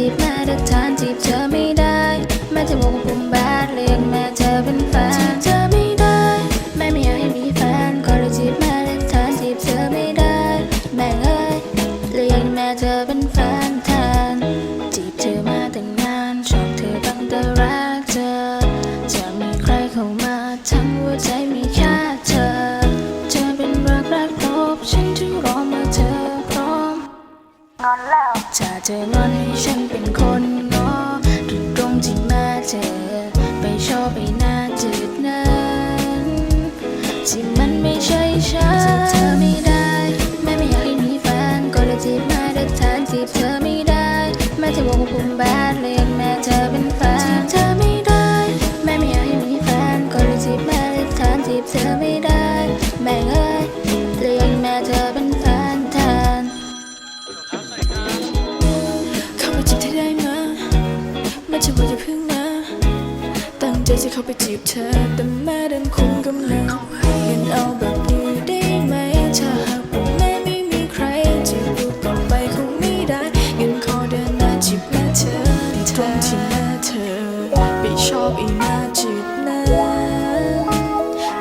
จีบแม่แต่ทานจีบเธอไม่ได้ แม่จะบอกว่าผมแบดเรียกแม่เธอเป็นแฟนจีบเธอไม่ได้ แม่ไม่อยากให้มีแฟนก็เลยจีบแม่แต่ทานจีบเธอไม่ได้ แม่เอ้ยเรียกแม่เธอเป็นแฟนแทนจีบเธอมาตั้งนานชอบเธอตั้งแต่รักเธอจะมีใครเข้ามาทั้งหัวใจมีแค่เธอ เธอเป็นรักแรกพบฉันถึงรอมื่อเธอพร้อมงอนแล้ว ถ้าเธองอนให้ฉันเป็นคนงอตรงตรงที่มาเธอ ไปชอบไปหน้าจืดนั้นที่มันไม่ใช่ฉันจีบเธอไม่ได้แม่ไม่อยากให้มีแฟนก็เลยจีบแม่แต่ทานจีบเธอไม่ได้แม่จะบอกว่าผมแบดเรียแม่เธอเป็นแฟนจีบเธอไม่ได้แม่ไม่อยากให้มีแฟนก็เลยจีบแม่แต่ทานจีบเธอไม่ได้แม่เอ้ย ใจจะเข้าไปจีบเธอ แต่แม่ดันคุมกำเนิดเงินเอาแบบนี้ได้ไหม ถ้าหากว่าแม่ไม่มีใคร จะดูต่อไปคงไม่ได้เงินขอเดินหน้าจีบแม่เธอตรงที่แม่เธอ ไปชอบอีหน้าจืดนั้น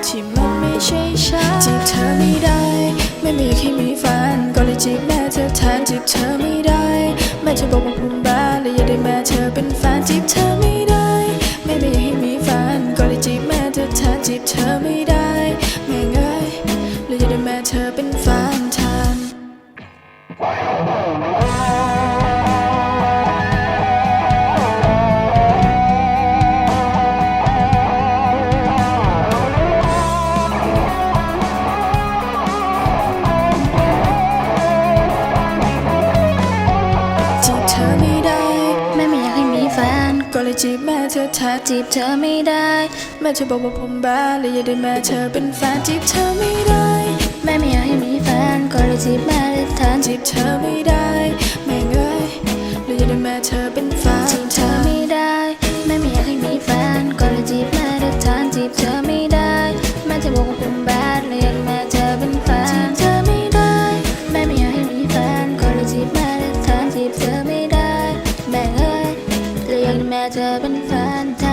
ที่มันไม่ใช่ฉันจีบเธอไม่ได้ ไม่มีใครมีแฟนก็เลยจีบแม่เธอแทนจีบเธอ จีบเธอไม่ เลยจีบแม่เธอแทนจีบเธอไม่ได้ แม่เธอบอกว่าผมบ้าเลยอยากได้แม่เธอเป็นแฟนจีบเธอไม่ได้ แม่ไม่อยากให้มีแฟนก็เลยจีบแม่เลยแทนจีบเธอไม่ได้ Matter and Fantasy.